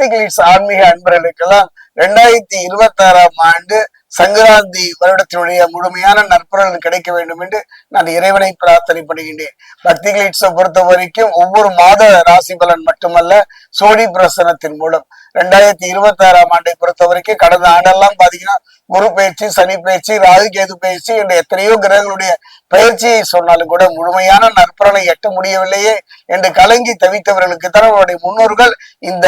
பக்தி ஆன்மீக அன்பர்களுக்கெல்லாம் ரெண்டாயிரத்தி இருபத்தி ஆறாம் ஆண்டு சங்கராந்தி வருடத்தினுடைய முழுமையான நற்பலன் கிடைக்க வேண்டும் என்று நான் இறைவனை பிரார்த்தனை பண்ணுகின்றேன் பக்தி கிளீட்ஸை பொறுத்த வரைக்கும் ஒவ்வொரு மாத ராசி பலன் மட்டுமல்ல சோடி பிரசனத்தின் மூலம். ரெண்டாயிரத்தி இருபத்தி ஆறாம் ஆண்டை பொறுத்த வரைக்கும் கடந்த ஆண்டெல்லாம் பாத்தீங்கன்னா குரு பயிற்சி சனி பயிற்சி ராகு கேது பயிற்சி என்ற எத்தனையோ கிரகங்களுடைய பயிற்சியை சொன்னாலும் கூட முழுமையான நற்பலனை எட்ட முடியவில்லையே என்று கலங்கி தவித்தவர்களுக்கு தான் அவருடைய முன்னோர்கள் இந்த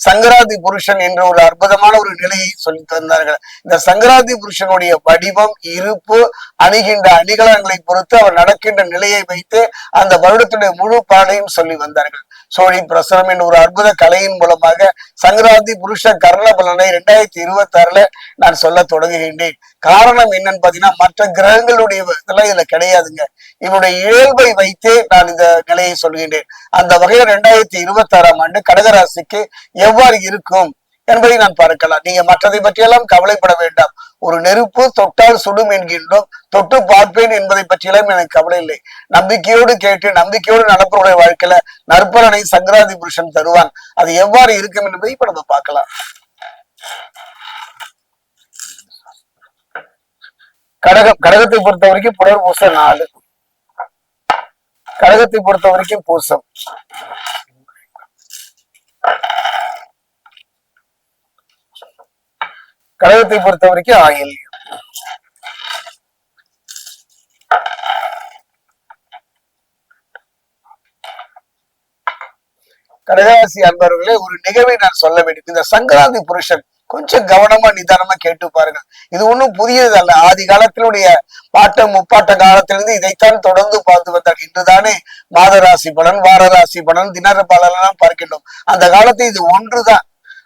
சங்கராதி புருஷன் என்ற ஒரு அற்புதமான ஒரு நிலையை சொல்லி தந்தார்கள். இந்த சங்கராதி புருஷனுடைய வடிவம் இருப்பு அணுகின்ற அணிகலன்களை பொறுத்து அவர் நடக்கின்ற நிலையை வைத்து அந்த வருடத்துடைய முழு பாடையும் சொல்லி வந்தார்கள். சோழி பிரசனம் என்ற ஒரு அற்புத கலையின் மூலமாக சங்கராந்தி புருஷ கர்ண பலனை இரண்டாயிரத்தி இருபத்தி ஆறுல நான் சொல்ல தொடங்குகின்றேன். காரணம் என்னன்னு பாத்தீங்கன்னா மற்ற கிரகங்களுடைய இதுல கிடையாதுங்க. இவருடைய இயல்பை வைத்தே நான் இந்த நிலையை சொல்கின்றேன். அந்த வகையில் ரெண்டாயிரத்தி இருபத்தி ஆறாம் ஆண்டு கடகராசிக்கு எவ்வாறு இருக்கும் என்பதை நான் பார்க்கலாம். நீங்க மற்றதை பற்றியெல்லாம் கவலைப்பட வேண்டாம். ஒரு நெருப்பு தொட்டால் சுடும் என்கின்றோம். தொட்டு பார்ப்பேன் என்பதை பற்றியெல்லாம் எனக்கு கவலை இல்லை. நம்பிக்கையோடு கேட்டு நம்பிக்கையோடு நடப்பவருடைய வாழ்க்கையில நற்பலனை சங்கராதி புருஷன் தருவான். அது எவ்வாறு இருக்கும் என்பதை இப்ப நம்ம பார்க்கலாம். கடகம் கடகத்தை பொறுத்த வரைக்கும் புனர் பூசம் நாலு. கடகத்தை பொறுத்த வரைக்கும் பூசம். கடகத்தை பொறுத்த வரைக்கும் ஆயில் கடகராசி அன்பர்களே ஒரு நிகழ்வை நான் சொல்ல வேண்டும். இந்த சங்கராந்தி புருஷன் கொஞ்சம் கவனமா நிதானமா கேட்டு பாருங்க. இது ஒண்ணும் புதியது அல்ல ஆதி காலத்தினுடைய பாட்ட முப்பாட்ட காலத்திலிருந்து இதைத்தான் தொடர்ந்து பார்த்து வந்தார் இன்றுதானே மாத ராசி பலன் வார ராசி பலன் தினர பலன் எல்லாம் பார்க்கின்றோம். அந்த காலத்தில் இது ஒன்றுதான்.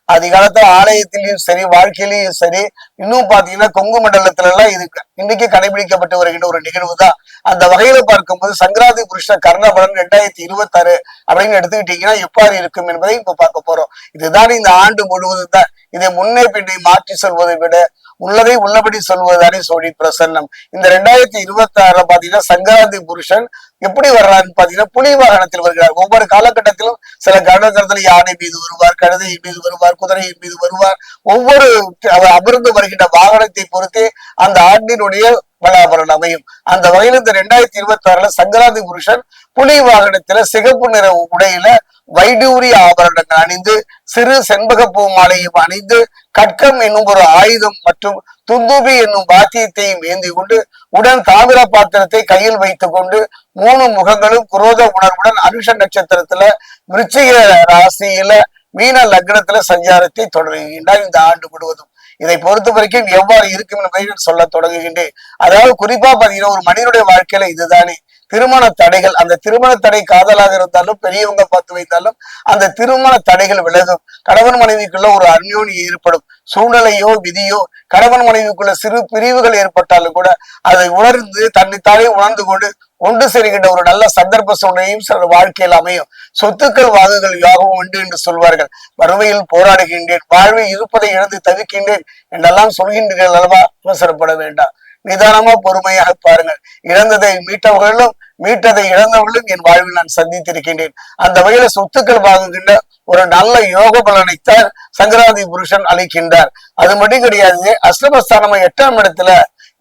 ஆதி காலத்துல சரி வாழ்க்கையிலையும் சரி இன்னும் பாத்தீங்கன்னா கொங்கு மண்டலத்துல எல்லாம் இது இன்னைக்கு கடைபிடிக்கப்பட்டு வருகின்ற ஒரு நிகழ்வு தான் அந்த வகையில பார்க்கும்போது சங்கராதி புருஷ கர்ணபலன் ரெண்டாயிரத்தி இருபத்தி ஆறு அப்படின்னு எடுத்துக்கிட்டீங்கன்னா எவ்வாறு இருக்கும் என்பதை இப்ப பார்க்க போறோம். இதுதான் இந்த ஆண்டு முழுவதும் தான். இதை முன்னே பின்னே மாற்றி சொல்வதை விட உள்ளதை உள்ளபடி சொல்வதுதானே சோழி பிரசன்னம். இந்த ரெண்டாயிரத்தி இருபத்தி ஆறுல பாத்தீங்கன்னா சங்கராந்தி புருஷன் எப்படி வர்றாருன்னு பாத்தீங்கன்னா புலி வாகனத்தில் வருகிறார். ஒவ்வொரு காலகட்டத்திலும் சில காலகட்டத்தில் யானை மீது வருவார் கழுதை மீது வருவார் குதிரை மீது வருவார். ஒவ்வொரு அவர் அமர்ந்து வருகின்ற வாகனத்தை பொறுத்தே அந்த ஆண்டினுடைய பலாபலன் அமையும். அந்த வகையில் இந்த ரெண்டாயிரத்தி இருபத்தி ஆறுல சங்கராந்தி புருஷன் புலி வாகனத்துல சிகப்பு நிற உடையில வைடூரி ஆபரணங்கள் அணிந்து சிறு செண்பக பூ மாலையும் அணிந்து கட்கம் என்னும் ஒரு ஆயுதம் மற்றும் துந்துபி என்னும் வாத்தியத்தையும் ஏந்தி கொண்டு உடன் தாமிர பாத்திரத்தை கையில் வைத்துக் கொண்டு மூணு முகங்களும் குரோத உணர்வுடன் அனுஷ நட்சத்திரத்துல விருச்சிக ராசியில மீன லக்னத்துல சஞ்சாரத்தை தொடங்குகின்றார் இந்த ஆண்டு முழுவதும். இதை பொறுத்த வரைக்கும் எவ்வாறு இருக்கும் என்பதை சொல்ல தொடங்குகின்றேன். அதாவது குறிப்பா பாத்தீங்கன்னா ஒரு மனிதனுடைய வாழ்க்கையில இதுதானே. திருமண தடைகள் அந்த திருமண தடை காதலாக இருந்தாலும் பெரியவங்க பார்த்து வைத்தாலும் அந்த திருமண தடைகள் விலகும். கணவன் மனைவிக்குள்ள ஒரு அந்யோனி ஏற்படும். சூழ்நிலையோ விதியோ கணவன் மனைவிக்குள்ள சிறு பிரிவுகள் ஏற்பட்டாலும் கூட அதை உணர்ந்து தன்னைத்தானே உணர்ந்து கொண்டு ஒன்று சேர்கின்ற ஒரு நல்ல சந்தர்ப்ப சூழ்நிலையும் சில வாழ்க்கையில் அமையும். சொத்துக்கள் வாங்குகள் யாகவும் உண்டு என்று சொல்வார்கள். வறுமையில் போராடுகின்றேன் வாழ்வில் இருப்பதை இழந்து தவிக்கின்றேன் என்றெல்லாம் சொல்கின்றீர்கள் அல்லவா? அவசரப்பட வேண்டாம். நிதானமா பொறுமையாக பாருங்கள். இழந்ததை மீட்டவர்களும் மீட்டதை இழந்தவர்களும் என் வாழ்வில் நான் சந்தித்திருக்கின்றேன். அந்த வகையில சொத்துக்கள் வாங்குகின்ற ஒரு நல்ல யோக பலனைத்தான் சங்கராந்தி புருஷன் அளிக்கின்றார். அது மட்டும் கிடையாது அஷ்டமஸ்தானமா எட்டாம் இடத்துல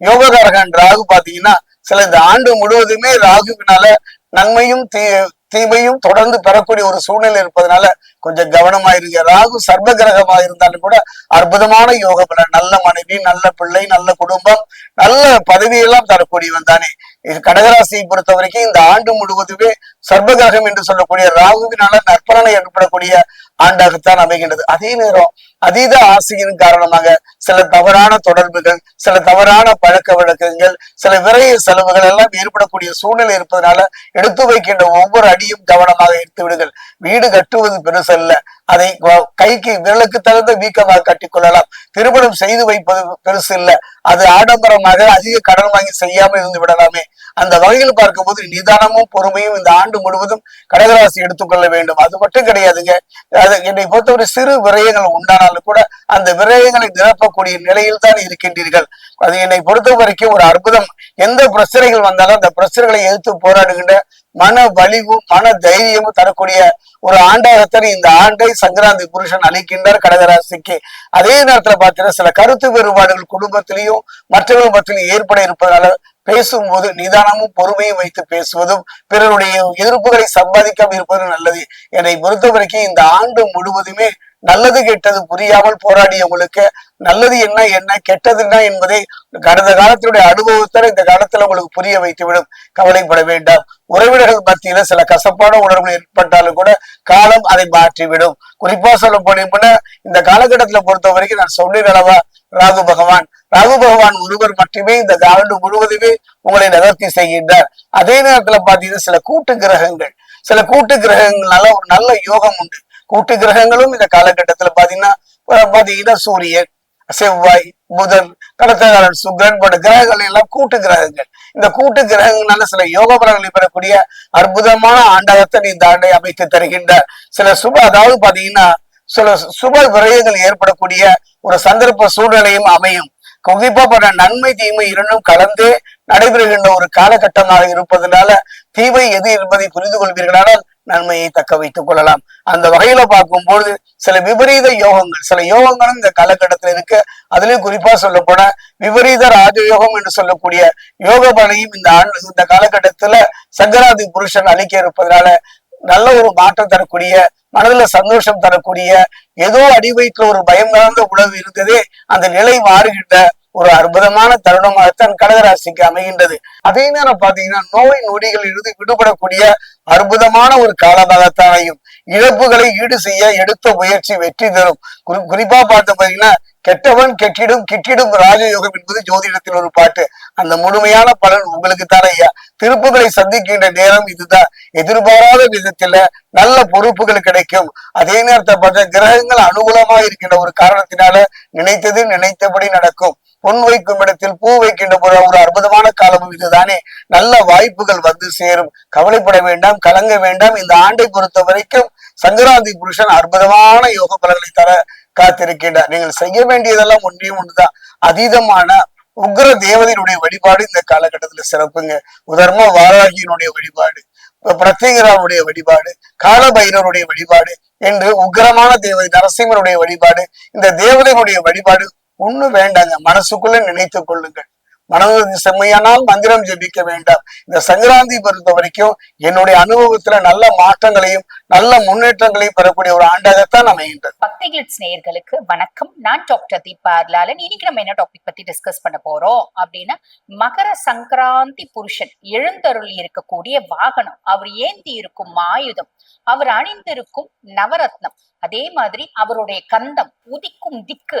யோககாரகன் ராகு பாத்தீங்கன்னா சில இந்த ஆண்டு முழுவதுமே ராகுவினால நன்மையும் தீ தீமையும் தொடர்ந்து பெறக்கூடிய ஒரு சூழ்நிலை இருப்பதனால கொஞ்சம் கவனமா இருங்க. ராகு சர்வ கிரகமா இருந்தாலும் கூட அற்புதமான யோக பலன் நல்ல மனைவி நல்ல பிள்ளை நல்ல குடும்பம் நல்ல பதவியெல்லாம் தரக்கூடியவன் தானே. கடகராசியை பொறுத்த வரைக்கும் இந்த ஆண்டு முழுவதுமே சர்வகிரகம் என்று சொல்லக்கூடிய ராகுவினால நற்பலனை ஏற்படக்கூடிய ஆண்டாகத்தான் அமைகின்றது. அதே நேரம் அதீத ஆசையின் காரணமாக சில தவறான தொடர்புகள் சில தவறான பழக்க வழக்கங்கள் சில விரைய செலவுகள் எல்லாம் ஏற்படக்கூடிய சூழ்நிலை இருப்பதனால எடுத்து வைக்கின்ற ஒவ்வொரு அடியும் கவனமாக எடுத்து விடுங்கள். வீடு கட்டுவது பெருசல்ல. அதை கைக்கு விரலுக்கு தகுந்த வீக்கமாக கட்டிக்கொள்ளலாம் திருமணம் செய்து வைப்பது பெருசு இல்ல. அது ஆடம்பரமாக அதிக கடன் வாங்கி செய்யாமல் இருந்து விடலாமே. அந்த வகையில் பார்க்கும்போது நிதானமும் பொறுமையும் இந்த ஆண்டு முழுவதும் கடகராசி எடுத்துக்கொள்ள வேண்டும். அது மட்டும் கிடையாதுங்க. அது என்னை பொறுத்தவரை சிறு விரயங்கள் உண்டானாலும் கூட அந்த விரயங்களை நிரப்பக்கூடிய நிலையில் தான் இருக்கின்றீர்கள். அது என்னை பொறுத்த வரைக்கும் ஒரு அற்புதம். எந்த பிரச்சனைகள் வந்தாலும் அந்த பிரச்சனைகளை எதிர்த்து போராடுகின்ற மன வலிவும் மன தைரியமும் தரக்கூடிய ஒரு ஆண்டாகத்தான் இந்த ஆண்டை சங்கராந்தி புருஷன் அளிக்கின்றார் கடகராசிக்கு. அதே நேரத்துல பாத்தீங்கன்னா சில கருத்து வேறுபாடுகள் குடும்பத்திலையும் மற்ற குடும்பத்திலையும் ஏற்பட இருப்பதால பேசும்போது நிதானமும் பொறுமையும் வைத்து பேசுவதும் பிறருடைய எதிர்ப்புகளை சம்பாதிக்காமல் இருப்பதும் நல்லது. என்னை பொறுத்தவரைக்கும் இந்த ஆண்டு முழுவதுமே நல்லது கெட்டது புரியாமல் போராடியவங்களுக்கு நல்லது என்ன என்ன கெட்டதுன்னா என்பதை கடந்த காலத்தினுடைய அனுபவத்தை இந்த காலத்துல உங்களுக்கு புரிய வைத்துவிடும். கவலைப்பட வேண்டாம். உறவினர்கள் மத்தியில சில கசப்பான உணர்வுகள் ஏற்பட்டாலும் கூட காலம் அதை மாற்றிவிடும். குறிப்பா சொல்ல போனீங்கன்னா இந்த காலகட்டத்துல பொறுத்த வரைக்கும் நான் சொன்னேன் அளவா ராகு பகவான். ராகு பகவான் ஒருவர் மட்டுமே இந்த ஆண்டு முழுவதுமே உங்களை நகர்த்தி செய்கின்றார். அதே நேரத்துல பாத்தீங்கன்னா சில கூட்டு கிரகங்கள். சில கூட்டு கிரகங்கள்னால ஒரு நல்ல யோகம் உண்டு. கூட்டு கிரகங்களும் இந்த காலகட்டத்துல பாத்தீங்கன்னா பாத்தீங்கன்னா சூரியன் செவ்வாய் புதன் கடத்தகாரன் சுக்ரன் போன்ற கிரகங்கள் எல்லாம் கூட்டு கிரகங்கள் இந்த கூட்டு கிரகங்களால சில யோக பலன்களை பெறக்கூடிய அற்புதமான ஆண்டகத்தை இந்த ஆண்டை அமைத்து தருகின்றார். சில சுப அதாவது பாத்தீங்கன்னா சில சுப விரயங்கள் ஏற்படக்கூடிய ஒரு சந்தர்ப்ப சூழ்நிலையும் அமையும். குறிப்பா பட நன்மை தீமை இரண்டும் கலந்தே நடைபெறுகின்ற ஒரு காலகட்டமாக இருப்பதனால தீமை எது என்பதை புரிந்து கொள்வீர்களானால் நன்மையை தக்க வைத்துக் கொள்ளலாம். அந்த வகையில பார்க்கும்போது சில விபரீத யோகங்கள் சில யோகங்களும் இந்த காலகட்டத்தில் இருக்கு. அதுலயும் குறிப்பா சொல்ல போனா விபரீத ராஜயோகம் என்று சொல்லக்கூடிய யோக பலனையும் இந்த ஆண்டு இந்த காலகட்டத்துல சங்கராதி புருஷன் அளிக்க இருப்பதனால நல்ல ஒரு மாற்றம் தரக்கூடிய மனதுல சந்தோஷம் தரக்கூடிய ஏதோ அடிவயிற்றுல ஒரு பயம் கலந்த உணவு இருந்ததே அந்த நிலை மாறுகின்ற ஒரு அற்புதமான தருணமாகத்தான் கடகராசிக்கு அமைகின்றது. அதே நேரம் பாத்தீங்கன்னா நோய் நொடிகள் இருந்து விடுபடக்கூடிய அற்புதமான ஒரு காலமாகத்தான் அமையும். இழப்புகளை ஈடு செய்ய எடுத்த முயற்சி வெற்றி தரும். குறி- குறிப்பா பார்த்த பாத்தீங்கன்னா கெட்டவன் கெட்டிடும் கிட்டிடும் ராஜயோகம் என்பது ஜோதிடத்தில் ஒரு பாட்டு. அந்த முழுமையான பலன் உங்களுக்கு தானே ஐயா. திருப்புகளை சந்திக்கின்ற நேரம் இதுதான். எதிர்பாராத விதத்துல நல்ல பொறுப்புகள் கிடைக்கும். அதே நேரத்தை பார்த்தா கிரகங்கள் அனுகூலமாக இருக்கின்ற ஒரு காரணத்தினால நினைத்தது நினைத்தபடி நடக்கும். பொன் வைக்கும் இடத்தில் பூ வைக்கின்ற போல ஒரு அற்புதமான காலமும் இதுதானே. நல்ல வாய்ப்புகள் வந்து சேரும். கவலைப்பட வேண்டாம் கலங்க வேண்டாம். இந்த ஆண்டை பொறுத்த வரைக்கும் சங்கராந்தி புருஷன் அற்புதமான யோக பலன்களை தர காத்திருக்கின்றார். நீங்கள் செய்ய வேண்டியதெல்லாம் ஒன்றே ஒன்றுதான். அதீதமான உக்ர தேவதையினுடைய வழிபாடு இந்த காலகட்டத்துல சிறப்புங்க. உதர்ம வாராகியினுடைய வழிபாடு பிரத்யேகராவுடைய வழிபாடு காலபைரவருடைய வழிபாடு என்று உக்கிரமான தேவதை நரசிம்மனுடைய வழிபாடு இந்த தேவதைகளுடைய வழிபாடு ஒண்ணு வேண்டாங்க. மனசுக்குள்ள நினைத்து கொள்ளுங்கள். மனது செம்மையானால் மந்திரம் ஜெபிக்க வேண்டாம். இந்த சங்கராந்தி பொறுத்த வரைக்கும் என்னுடைய அனுபவத்துல நல்ல மாற்றங்களையும் நல்ல முன்னேற்றங்களையும் பெறக்கூடிய ஒரு ஆண்டாகத்தான் அமைகின்றது. பக்தி கிளிட்ஸ் நேயர்களுக்கு வணக்கம். நான் டாக்டர் தீபா அர்லாலன். இன்னைக்கு நம்ம என்ன டாபிக் பத்தி டிஸ்கஸ் பண்ண போறோம் அப்படின்னா மகர சங்கராந்தி புருஷன் எழுந்தருள் இருக்கக்கூடிய வாகனம். அவர் ஏந்தி இருக்கும் ஆயுதம் அவர் அணிந்திருக்கும் நவரத்னம். அதே மாதிரி அவருடைய கந்தம் உதிக்கும் திக்கு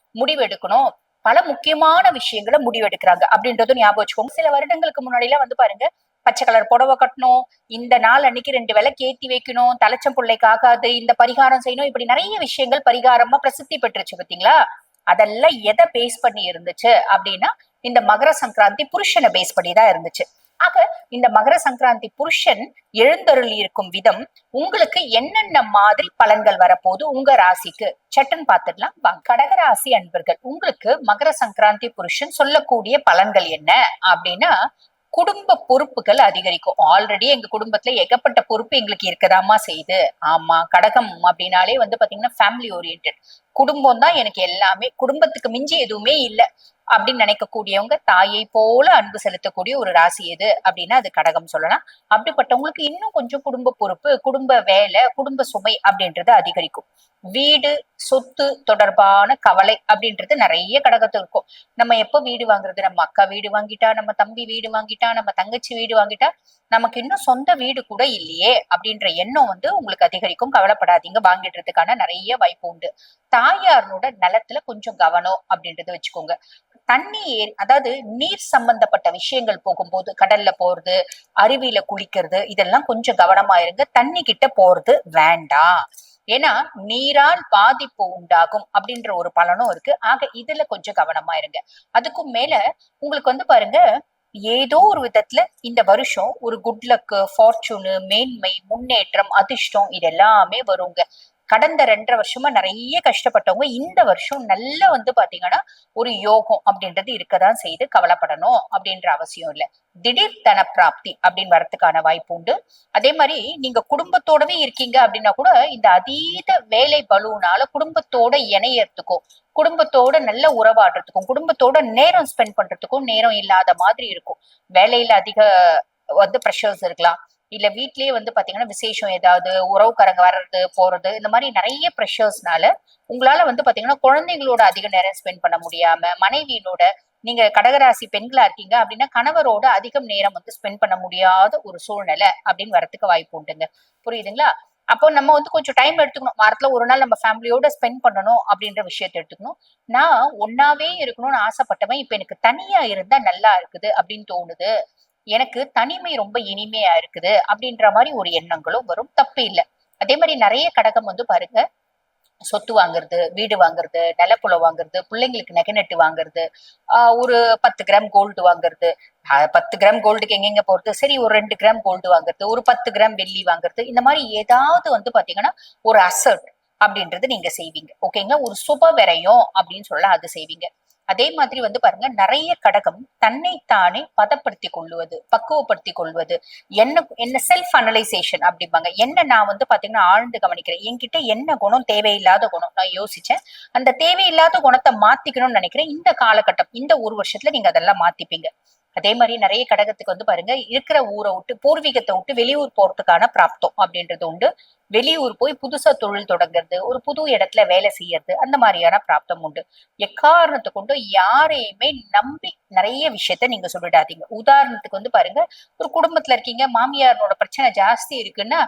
முடிவெடுக்கணும். பல முக்கியமான விஷயங்களை முடிவெடுக்கிறாங்க அப்படின்றதும் ஞாபகம் வச்சுக்கோங்க. சில வருடங்களுக்கு முன்னாடி வந்து பாருங்க பச்சை கலர் புடவை கட்டணும் இந்த நாள் அன்னைக்கு ரெண்டு வேலை கேத்தி வைக்கணும் தலைச்சம் பிள்ளைக்கு ஆகாது இந்த பரிகாரம் செய்யணும் இப்படி நிறைய விஷயங்கள் பரிகாரமா பிரசித்தி பெற்றுச்சு பாத்தீங்களா அதெல்லாம் எதை பேஸ் பண்ணி இருந்துச்சு அப்படின்னா இந்த மகர சங்கராந்தி புருஷனை பேஸ் பண்ணி தான் இருந்துச்சு. ஆக இந்த மகர சங்கராந்தி புருஷன் எழுந்தருளி இருக்கும் விதம் உங்களுக்கு என்னென்ன மாதிரி பலன்கள் வரப்போகுது உங்க ராசிக்கு? சட்டன் பார்த்துடலாம் வாங்க கடகராசி அன்பர்கள் உங்களுக்கு மகர சங்கராந்தி புருஷன் சொல்லக்கூடிய பலன்கள் என்ன அப்படின்னா குடும்ப பொறுப்புகள் அதிகரிக்கும். ஆல்ரெடி எங்க குடும்பத்துல ஏகப்பட்ட பொறுப்பு எங்களுக்கு இருக்கதாமா செய்யுது. ஆமா கடகம் அப்படின்னாலே வந்து பாத்தீங்கன்னா ஃபேமிலி ஓரியன்ட் குடும்பம் தான் எனக்கு எல்லாமே குடும்பத்துக்கு மிஞ்சி எதுவுமே இல்ல. அப்படின்னு நினைக்கக்கூடியவங்க தாயை போல அன்பு செலுத்தக்கூடிய ஒரு ராசி எது அப்படின்னா அது கடகம் சொல்லலாம். அப்படிப்பட்டவங்களுக்கு இன்னும் கொஞ்சம் குடும்ப பொறுப்பு குடும்ப வேலை குடும்ப சுமை அப்படின்றது அதிகரிக்கும். வீடு சொத்து தொடர்பான கவலை அப்படின்றது நிறைய கடகத்து இருக்கும். நம்ம எப்ப வீடு வாங்குறது? நம்ம அக்கா வீடு வாங்கிட்டா நம்ம தம்பி வீடு வாங்கிட்டா நம்ம தங்கச்சி வீடு வாங்கிட்டா நமக்கு இன்னும் சொந்த வீடு கூட இல்லையே அப்படின்ற எண்ணம் வந்து உங்களுக்கு அதிகரிக்கும். கவலைப்படாதீங்க. வாங்கிடுறதுக்கான நிறைய வாய்ப்பு உண்டு. தாயாரனோட நலத்துல கொஞ்சம் கவனம் அப்படின்றத வச்சுக்கோங்க. தண்ணி ஏறி அதாவது நீர் சம்பந்தப்பட்ட விஷயங்கள் போகும்போது கடல்ல போறது அருவியில குளிக்கிறது இதெல்லாம் கொஞ்சம் கவனமா இருங்க. தண்ணி கிட்ட போறது வேண்டாம். ஏன்னா நீரால் பாதிப்பு உண்டாகும் அப்படின்ற ஒரு பலனும் இருக்கு. ஆக இதுல கொஞ்சம் கவனமா இருங்க. அதுக்கும் மேல உங்களுக்கு வந்து பாருங்க ஏதோ ஒரு விதத்துல இந்த வருஷம் ஒரு குட் லக்கு ஃபார்ச்சூனு மேன்மை முன்னேற்றம் அதிர்ஷ்டம் இது எல்லாமே வருங்க. கடந்த ரெண்டரை வருஷமா நிறைய கஷ்டப்பட்டவங்க இந்த வருஷம் நல்ல வந்து பாத்தீங்கன்னா ஒரு யோகம் அப்படின்றது இருக்கதான் செய்து கவலைப்படணும் அப்படின்ற அவசியம் இல்லை. திடீர் தன பிராப்தி அப்படின்னு வரத்துக்கான வாய்ப்பு உண்டு. அதே மாதிரி நீங்க குடும்பத்தோடவே இருக்கீங்க அப்படின்னா கூட இந்த அதீத வேலை பலுனால குடும்பத்தோட இணையறதுக்கும் குடும்பத்தோட நல்ல உறவாடுறதுக்கும் குடும்பத்தோட நேரம் ஸ்பெண்ட் பண்றதுக்கும் நேரம் இல்லாத மாதிரி இருக்கும். வேலையில அதிக வந்து ப்ரெஷர்ஸ் இருக்கலாம். இல்ல வீட்லயே வந்து பாத்தீங்கன்னா விசேஷம் ஏதாவது உறவுக்காரங்க வர்றது போறது இந்த மாதிரி நிறைய ப்ரெஷர்ஸ்னால உங்களால வந்து பாத்தீங்கன்னா குழந்தைங்களோட அதிக நேரம் ஸ்பெண்ட் பண்ண முடியாம மனைவியினோட நீங்க கடகராசி பெண்களா இருக்கீங்க அப்படின்னா கணவரோட அதிகம் நேரம் வந்து ஸ்பெண்ட் பண்ண முடியாத ஒரு சூழ்நிலை அப்படின்னு வரத்துக்கு வாய்ப்பு உண்டுங்க. புரியுதுங்களா? அப்போ நம்ம வந்து கொஞ்சம் டைம் எடுத்துக்கணும். வாரத்துல ஒரு நாள் நம்ம ஃபேமிலியோட ஸ்பெண்ட் பண்ணணும் அப்படின்ற விஷயத்த எடுத்துக்கணும். நான் ஒன்னாவே இருக்கணும்னு ஆசைப்பட்டவன் இப்ப எனக்கு தனியா இருந்தா நல்லா இருக்குது அப்படின்னு தோணுது. எனக்கு தனிமை ரொம்ப இனிமையா இருக்குது அப்படின்ற மாதிரி ஒரு எண்ணங்களும் வரும். தப்பு இல்லை. அதே மாதிரி நிறைய கடகம் வந்து பாருங்க. சொத்து வாங்குறது வீடு வாங்குறது நிலப்புல வாங்குறது பிள்ளைங்களுக்கு நகை நட்டு வாங்குறது ஒரு பத்து கிராம் கோல்டு வாங்குறது பத்து கிராம் கோல்டுக்கு எங்கெங்க போறது? சரி ஒரு ரெண்டு கிராம் கோல்டு வாங்குறது ஒரு பத்து கிராம் வெள்ளி வாங்குறது இந்த மாதிரி ஏதாவது வந்து பாத்தீங்கன்னா ஒரு அசர்ட் அப்படின்றது நீங்க செய்வீங்க. ஓகேங்களா ஒரு சுப விரயம் அப்படின்னு சொல்ல அது செய்வீங்க. அதே மாதிரி வந்து பாருங்க நிறைய கடகம் தன்னைத்தானே பதப்படுத்தி கொள்வது பக்குவப்படுத்தி கொள்வது. என்ன என்ன செல்ஃப் அனலைசேஷன் அப்படிம்பாங்க. என்ன நான் வந்து பாத்தீங்கன்னா ஆழ்ந்து கவனிக்கிறேன். என்கிட்ட என்ன குணம்? தேவையில்லாத குணம். நான் யோசிச்சேன். அந்த தேவையில்லாத குணத்தை மாத்திக்கணும்னு நினைக்கிறேன். இந்த காலகட்டம் இந்த ஒரு வருஷத்துல நீங்க அதெல்லாம் மாத்திப்பீங்க. அதே மாதிரி நிறைய கடகத்துக்கு வந்து பாருங்க இருக்கிற ஊரை விட்டு பூர்வீகத்தை விட்டு வெளியூர் போறதுக்கான பிராப்தம் அப்படின்றது உண்டு. வெளியூர் போய் புதுசா தொழில் தொடங்குறது ஒரு புது இடத்துல வேலை செய்யறது அந்த மாதிரியான பிராப்தம் உண்டு. எக்காரணத்தை கொண்டு யாரையுமே நம்பி நிறைய விஷயத்த நீங்க சொல்லிடாதீங்க. உதாரணத்துக்கு வந்து பாருங்க ஒரு குடும்பத்துல இருக்கீங்க மாமியாரோட பிரச்சனை ஜாஸ்தி இருக்குன்னா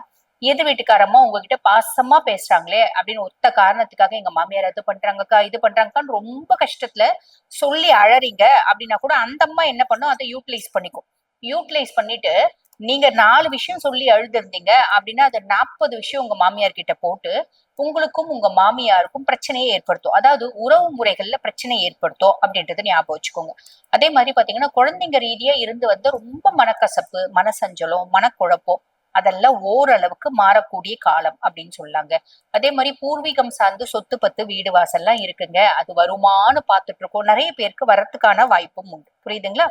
எது வீட்டுக்காரம்மா உங்ககிட்ட பாசமா பேசுறாங்களே அப்படின்னு ஒத்த காரணத்துக்காக எங்க மாமியார் அது பண்றாங்கக்கா இது பண்றாங்கக்கான்னு ரொம்ப கஷ்டத்துல சொல்லி அழறீங்க அப்படின்னா கூட அந்த அம்மா என்ன பண்ணும்? அதை யூட்டிலைஸ் பண்ணிக்கும். யூட்டிலைஸ் பண்ணிட்டு நீங்க நாலு விஷயம் சொல்லி அழுதுருந்தீங்க அப்படின்னா அது நாற்பது விஷயம் உங்க மாமியார் கிட்ட போட்டு உங்களுக்கும் உங்க மாமியாருக்கும் பிரச்சனையை ஏற்படுத்தும். அதாவது உறவு முறைகள்ல பிரச்சனை ஏற்படுத்தும் அப்படின்றத ஞாபகம் வச்சுக்கோங்க. அதே மாதிரி பாத்தீங்கன்னா குழந்தைங்க ரீதியா இருந்து வந்து ரொம்ப மனக்கசப்பு மனசஞ்சலம் மனக்குழப்பம் அதெல்லாம் ஓரளவுக்கு மாறக்கூடிய காலம் அப்படின்னு சொல்லாங்க. அதே மாதிரி பூர்வீகம் சார்ந்து சொத்து பத்து வீடு வாசல்லாம் இருக்குங்க. அது வருமானு பார்த்துட்டு இருக்கோம் நிறைய பேருக்கு வரத்துக்கான வாய்ப்பும் உண்டு. புரியுதுங்களா?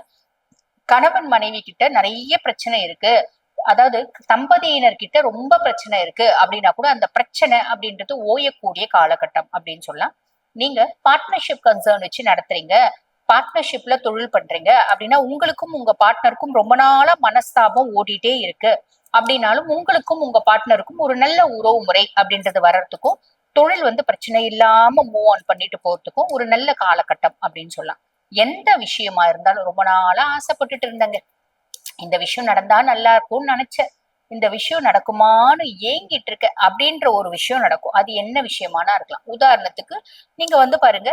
கணவன் மனைவி கிட்ட நிறைய பிரச்சனை இருக்கு. அதாவது தம்பதியினர் கிட்ட ரொம்ப பிரச்சனை இருக்கு. அப்படின்னா கூட அந்த பிரச்சனை அப்படின்றது ஓயக்கூடிய காலகட்டம் அப்படின்னு சொல்லலாம். நீங்க பார்ட்னர்ஷிப் கன்சர்ன் வச்சு நடத்துறீங்க. பார்ட்னர்ஷிப்ல தொழில் பண்றீங்க. அப்படின்னா உங்களுக்கும் உங்க பார்ட்னருக்கும் ரொம்ப நாளா மனஸ்தாபம் ஓடிட்டே இருக்கு. அப்படின்னாலும் உங்களுக்கும் உங்க பார்ட்னருக்கும் ஒரு நல்ல உறவு முறை அப்படின்றது வர்றதுக்கும் தொழில் வந்து பிரச்சனை இல்லாம மூவ் ஆன் பண்ணிட்டு போறதுக்கும் ஒரு நல்ல காலகட்டம் அப்படின்னு சொல்லலாம். எந்த விஷயமா இருந்தாலும் ரொம்ப நாளா ஆசைப்பட்டுட்டு இருந்தேங்க. இந்த விஷயம் நடந்தா நல்லா இருக்கும்னு நினைச்சேன். இந்த விஷயம் நடக்குமான்னு ஏங்கிட்டு இருக்க அப்படின்ற ஒரு விஷயம் நடக்கும். அது என்ன விஷயமானா இருக்கலாம். உதாரணத்துக்கு நீங்க வந்து பாருங்க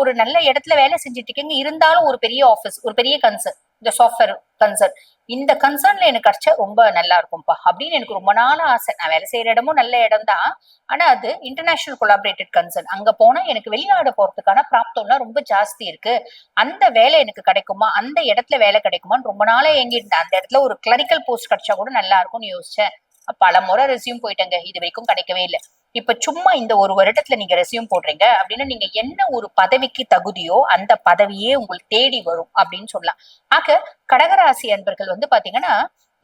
ஒரு நல்ல இடத்துல வேலை செஞ்சுட்டு இருக்கீங்க. இருந்தாலும் ஒரு பெரிய ஆபீஸ் ஒரு பெரிய கன்சர்ன் இந்த சாஃப்ட்வேர் கன்சர்ன் இந்த கன்சர்ன்ல எனக்கு கிடைச்சா ரொம்ப நல்லா இருக்கும்ப்பா அப்படின்னு எனக்கு ரொம்ப நாள் ஆசை. நான் வேலை செய்யற இடமும் நல்ல இடம் தான் ஆனா அது இன்டர்நேஷனல் கொலாபரேட்டட் கன்சர்ன் அங்க போனா எனக்கு வெளிநாடு போறதுக்கான பிராப்தம்லாம் ரொம்ப ஜாஸ்தி இருக்கு. அந்த வேலை எனக்கு கிடைக்குமா? அந்த இடத்துல வேலை கிடைக்குமான்னு ரொம்ப நாளா எங்கிட்டு அந்த இடத்துல ஒரு கிளரிக்கல் போஸ்ட் கிடைச்சா கூட நல்லா இருக்கும்னு யோசிச்சேன். பல முறை ரெசியூம் போயிட்டேங்க. இது வரைக்கும் கிடைக்கவே இல்லை. இப்ப சும்மா இந்த ஒரு வருடத்துல நீங்க ரெசியூம் போடுறீங்க அப்படின்னா நீங்க என்ன ஒரு பதவிக்கு தகுதியோ அந்த பதவியே உங்களுக்கு தேடி வரும் அப்படின்னு சொல்லலாம். ஆக கடகராசி அன்பர்கள் வந்து பாத்தீங்கன்னா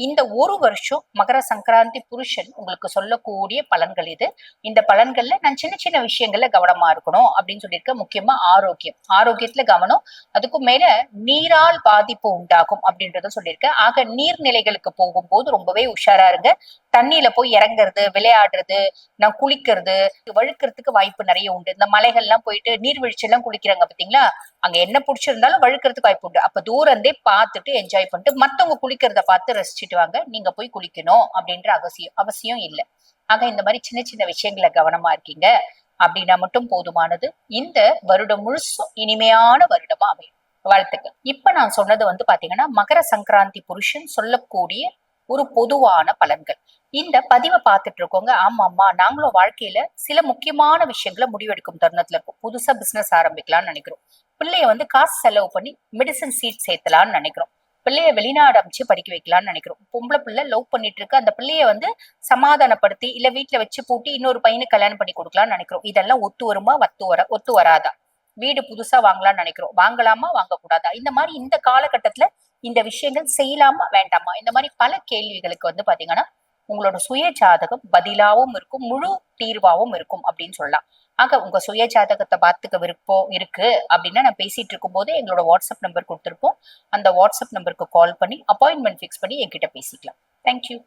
இந்த ஒரு வருஷம் மகர சங்கராந்தி புருஷன் உங்களுக்கு சொல்லக்கூடிய பலன்கள் இது. இந்த பலன்கள்ல நான் சின்ன சின்ன விஷயங்கள்ல கவனமா இருக்கணும் அப்படின்னு சொல்லியிருக்க முக்கியமா ஆரோக்கியம். ஆரோக்கியத்துல கவனம் அதுக்கும் மேல நீரால் பாதிப்பு உண்டாகும் அப்படின்றத சொல்லியிருக்கேன் ஆக நீர்நிலைகளுக்கு போகும்போது ரொம்பவே உஷாரா இருங்க. தண்ணியில போய் இறங்குறது விளையாடுறது நான் குளிக்கிறது வழுக்கிறதுக்கு வாய்ப்பு நிறைய உண்டு. இந்த மலைகள்லாம் போயிட்டு நீர்வீழ்ச்சி எல்லாம் குளிக்கிறாங்க பாத்தீங்களா அங்க என்ன பிடிச்சிருந்தாலும் வழுக்கிறதுக்கு வாய்ப்பு உண்டு. அப்ப தூரந்தே பார்த்துட்டு என்ஜாய் பண்ணிட்டு மத்தவங்க குளிக்கிறத பார்த்து ரசிச்சுட்டு வாங்க நீங்க போய் குளிக்கணும் அப்படின்ற அவசியம் அவசியம் இல்லை. ஆக இந்த மாதிரி சின்ன சின்ன விஷயங்கள கவனமா இருக்கீங்க அப்படின்னா மட்டும் போதுமானது. இந்த வருடம் முழுசும் இனிமையான வருடமா அமையும் வாழ்த்துக்கள். இப்ப நான் சொன்னது வந்து பாத்தீங்கன்னா மகர சங்கராந்தி புருஷன் சொல்லக்கூடிய ஒரு பொதுவான பலன்கள். இந்த பதிவை பார்த்துட்டு இருக்கோங்க. ஆமா ஆமா நாங்களும் வாழ்க்கையில சில முக்கியமான விஷயங்களை முடிவெடுக்கும் தருணத்துல இருக்கும். புதுசா பிசினஸ் ஆரம்பிக்கலாம்னு நினைக்கிறோம். பிள்ளைய வந்து காசு செலவு பண்ணி மெடிசன் சீட் சேர்த்தலாம்னு நினைக்கிறோம். பிள்ளைய வெளிநாடு அமைச்சு படிக்க வைக்கலாம்னு நினைக்கிறோம். பொம்பளை பிள்ளை லவ் பண்ணிட்டு இருக்கு. அந்த பிள்ளைய வந்து சமாதானப்படுத்தி இல்ல வீட்டுல வச்சு பூட்டி இன்னொரு பையனுக்கு கல்யாணம் பண்ணி கொடுக்கலாம்னு நினைக்கிறோம். இதெல்லாம் ஒத்து வருமா? ஒத்து வர ஒத்து வராதா? வீடு புதுசா வாங்கலாம்னு நினைக்கிறோம். வாங்கலாமா? வாங்கக்கூடாதா? இந்த மாதிரி இந்த காலகட்டத்துல இந்த விஷயங்கள் செய்யலாமா? வேண்டாமா? இந்த மாதிரி பல கேள்விகளுக்கு வந்து பாத்தீங்கன்னா உங்களோட சுய ஜாதகம் பதிலாவும் இருக்கும் முழு தீர்வாவும் இருக்கும் அப்படின்னு சொல்லலாம். ஆக உங்க சுய ஜாதகத்தை பார்த்துக்க விருப்பம் இருக்கு அப்படின்னா நான் பேசிட்டு இருக்கும் போது எங்களோட வாட்ஸ்அப் நம்பர் கொடுத்துருப்போம். அந்த வாட்ஸ்அப் நம்பருக்கு கால் பண்ணி அப்பாயின்மெண்ட் ஃபிக்ஸ் பண்ணி என்கிட்ட பேசிக்கலாம். தேங்க்யூ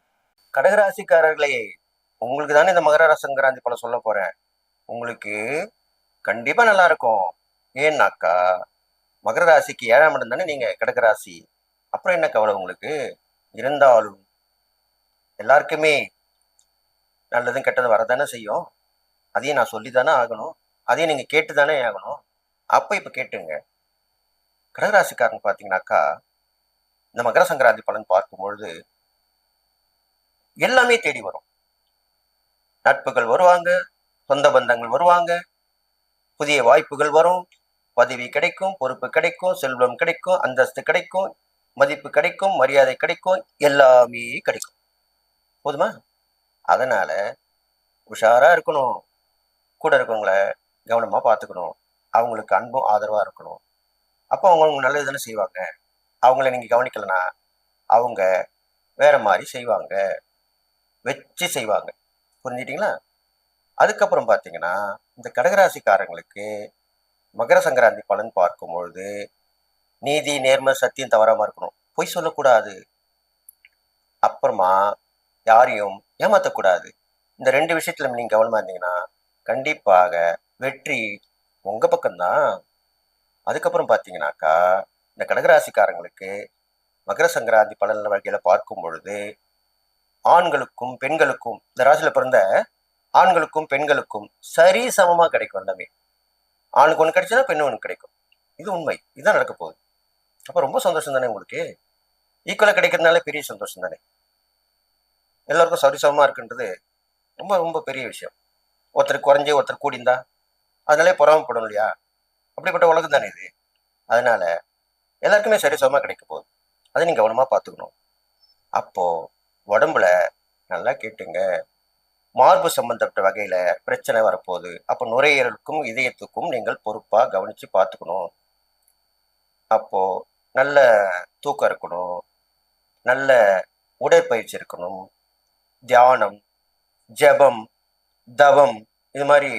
கடகராசிக்காரர்களே உங்களுக்கு தானே இந்த மகர சங்கராந்தி பல சொல்ல போறேன். உங்களுக்கு கண்டிப்பா நல்லா இருக்கும் ஏன்னாக்கா மகர ராசிக்கு ஏழாம் இடம் தானே நீங்க கடகராசி. அப்புறம் என்ன கவலை உங்களுக்கு? இருந்தாலும் எல்லாருக்குமே நல்லதும் கெட்டதும் வரதானே செய்யும். அதையும் நான் சொல்லி தானே ஆகணும். அதையும் நீங்கள் கேட்டு தானே ஆகணும். அப்போ இப்போ கேட்டுங்க. கடகராசிக்காரங்க பார்த்தீங்கன்னாக்கா இந்த மகர சங்கராந்தி பலன் பார்க்கும்பொழுது எல்லாமே தேடி வரும். நட்புகள் வருவாங்க சொந்த பந்தங்கள் வருவாங்க புதிய வாய்ப்புகள் வரும் பதவி கிடைக்கும் பொறுப்பு கிடைக்கும் செல்வம் கிடைக்கும் அந்தஸ்து கிடைக்கும் மதிப்பு கிடைக்கும் மரியாதை கிடைக்கும் எல்லாமே கிடைக்கும். போதுமா? அதனால உஷாரா இருக்கணும். கூட இருக்கவங்களை கவனமாக பார்த்துக்கணும். அவங்களுக்கு அன்பும் ஆதரவாக இருக்கணும். அப்போ அவங்க அவங்க நல்லது தானே செய்வாங்க. அவங்கள நீங்கள் கவனிக்கலனா அவங்க வேற மாதிரி செய்வாங்க. வச்சு செய்வாங்க. புரிஞ்சிட்டிங்களா அதுக்கப்புறம் பார்த்தீங்கன்னா இந்த கடகராசிக்காரங்களுக்கு மகர சங்கராந்தி பலன் பார்க்கும்பொழுது நீதி நேர்மை சத்தியம் தவறாமல் இருக்கணும். பொய் சொல்லக்கூடாது. அப்புறமா யாரையும் ஏமாத்தக்கூடாது. இந்த ரெண்டு விஷயத்துல நீங்கள் கவனமாக இருந்தீங்கன்னா கண்டிப்பாக வெற்றி உங்க பக்கம்தான். அதுக்கப்புறம் பார்த்தீங்கன்னாக்கா இந்த கடகராசிக்காரங்களுக்கு மகர சங்கராந்தி பலன் வகையில் பார்க்கும் பொழுது ஆண்களுக்கும் பெண்களுக்கும் இந்த ராசியில் பிறந்த ஆண்களுக்கும் பெண்களுக்கும் சரி சமமாக கிடைக்கும் எல்லாமே. ஆணுக்கு ஒன்று கிடைச்சா பெண்ணு ஒன்று கிடைக்கும். இது உண்மை. இதுதான் நடக்க போகுது. அப்போ ரொம்ப சந்தோஷம் தானே உங்களுக்கு? ஈக்குவலாக கிடைக்கிறதுனால பெரிய சந்தோஷம் தானே? எல்லாருக்கும் சரிசமமா இருக்குன்றது ரொம்ப ரொம்ப பெரிய விஷயம். ஒருத்தர் குறைஞ்சி ஒருத்தர் கூடிந்தா அதனாலே பொறாமப்படும் இல்லையா? அப்படிப்பட்ட உலகம் தானே இது. அதனால எல்லாருக்குமே சரி சமமாக கிடைக்க போகுது. அதை நீங்கள் கவனமாக பார்த்துக்கணும். அப்போது உடம்புல நல்லா கேட்டுங்க. மார்பு சம்பந்தப்பட்ட வகையில் பிரச்சனை வரப்போகுது. அப்போ நுரையீரலுக்கும் இதயத்துக்கும் நீங்கள் பொறுப்பாக கவனிச்சு பார்த்துக்கணும். அப்போது நல்ல தூக்கம் இருக்கணும். நல்ல உடற்பயிற்சி இருக்கணும். தியானம் ஜெபம் தவம் இது மாதிரி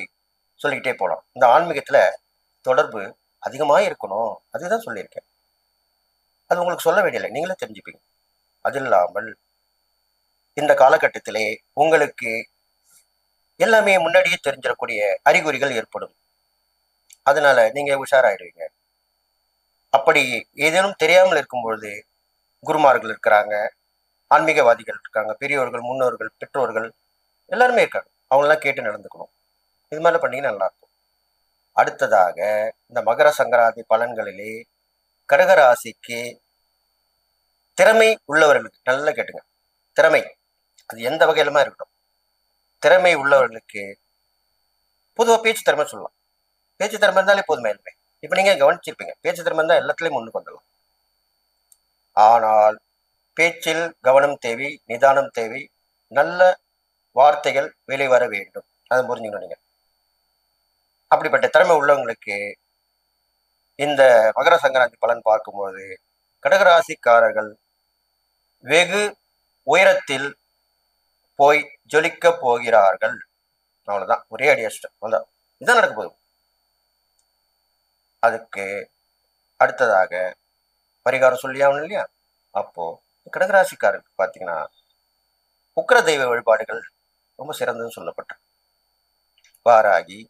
சொல்லிக்கிட்டே போகலாம் இந்த ஆன்மீகத்தில் தொடர்பு அதிகமாக இருக்கணும் அதுதான் சொல்லியிருக்கேன். அது உங்களுக்கு சொல்ல வேண்டியதில்லை. நீங்களே தெரிஞ்சுப்பீங்க. அது இல்லாமல் இந்த காலகட்டத்திலே உங்களுக்கு எல்லாமே முன்னாடியே தெரிஞ்சிடக்கூடிய அறிகுறிகள் ஏற்படும். அதனால நீங்க உஷாராயிடுவீங்க. அப்படி ஏதேனும் தெரியாமல் இருக்கும் பொழுது குருமார்கள் இருக்கிறாங்க ஆன்மீகவாதிகள் இருக்காங்க பெரியோர்கள் முன்னோர்கள் பெற்றோர்கள் எல்லாருமே இருக்காங்க. அவங்களெல்லாம் கேட்டு நடந்துக்கணும். இது மாதிரி பண்ணீங்கன்னா நல்லா இருக்கும் அடுத்ததாக இந்த மகர சங்கராந்தி பலன்களிலே கடகராசிக்கு திறமை உள்ளவர்களுக்கு நல்லா கேட்டுங்க. திறமை. அது எந்த வகையிலுமா இருக்கட்டும். திறமை உள்ளவர்களுக்கு பொதுவாக பேச்சு திறமை சொல்லலாம். பேச்சு திறமை இருந்தாலே போதுமே இல்லை இப்போ நீங்க கவனிச்சிருப்பீங்க. பேச்சு திறமை இருந்தால் எல்லாத்துலேயும் முன்னுக்கு வந்துடலாம். ஆனால் பேச்சில் கவனம் தேவை நிதானம் தேவை நல்ல வார்த்தைகள் வெளிவர வேண்டும். அதை புரிஞ்சுக்கணும் நீங்க. அப்படிப்பட்ட திறமை உள்ளவங்களுக்கு இந்த மகர சங்கராந்தி பலன் பார்க்கும்போது கடகராசிக்காரர்கள் வெகு உயரத்தில் போய் ஜொலிக்க போகிறார்கள். அவ்வளோதான் ஒரே அடி அஷ்டம். அவ்வளோதான் இதான் நடக்க போகுது. அதுக்கு அடுத்ததாக பரிகாரம் சொல்லி ஆகணும் இல்லையா? அப்போ கடகராசிக்காரருக்கு பார்த்தீங்கன்னா உக்கிர தெய்வ வழிபாடுகள் ரொம்ப சிறந்ததுன்னு சொல்லப்பட்ட வாராகி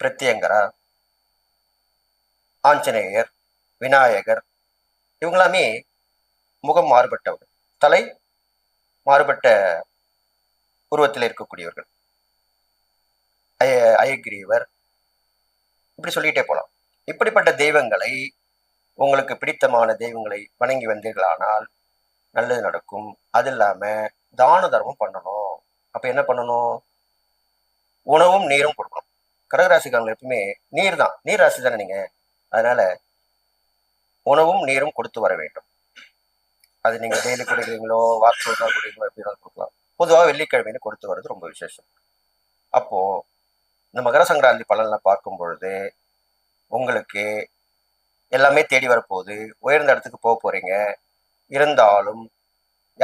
பிரத்யங்கரா ஆஞ்சநேயர் விநாயகர் இவங்களாமே முகம் மாறுபட்டவர்கள் தலை மாறுபட்ட உருவத்தில் இருக்கக்கூடியவர்கள். அய அயகிரீவர் இப்படி சொல்லிட்டே போலாம். இப்படிப்பட்ட தெய்வங்களை உங்களுக்கு பிடித்தமான தெய்வங்களை வணங்கி வந்தீர்களானால் நல்லது நடக்கும். அது இல்லாம தான தர்மம் பண்ணணும். அப்போ என்ன பண்ணணும்? உணவும் நீரும் கொடுக்கணும். கடகராசிக்காரங்க எப்பவுமே நீர் தான். நீர் ராசி தானே நீங்க? அதனால உணவும் நீரும் கொடுத்து வர வேண்டும். அது நீங்க டெய்லி குடிக்கிறீங்களோ வாக்கு குடிக்கிறீங்களோ எப்படி இருந்தாலும் கொடுக்கலாம். பொதுவாக வெள்ளிக்கிழமைன்னு கொடுத்து வர்றது ரொம்ப விசேஷம். அப்போ இந்த மகர சங்கராந்தி பலன்ல பார்க்கும் பொழுது உங்களுக்கு எல்லாமே தேடி வரப்போகுது. உயர்ந்த இடத்துக்கு போக போறீங்க. இருந்தாலும்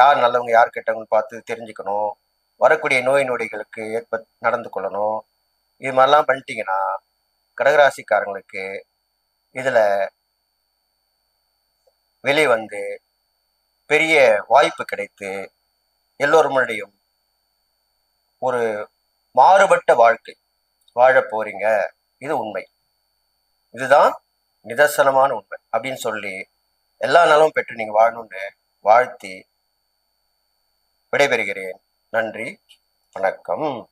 யார் நல்லவங்க யார் கெட்டவங்கன்னு பார்த்து தெரிஞ்சுக்கணும். வரக்கூடிய நோய் நொடிகளுக்கு ஏற்ப நடந்து கொள்ளணும். இது மாதிரிலாம் பண்ணிட்டீங்கன்னா கடகராசிக்காரங்களுக்கு இதுல வெளியே வந்து பெரிய வாய்ப்பு கிடைத்து எல்லோரும் ஒரு மாறுபட்ட வாழ்க்கை வாழ போறீங்க. இது உண்மை. இதுதான் நிதர்சனமான உண்மை அப்படின்னு சொல்லி எல்லா நலமும் பெற்று நீங்க வாழணும்னு வாழ்த்தி விடைபெறுகிறேன். நன்றி. வணக்கம்.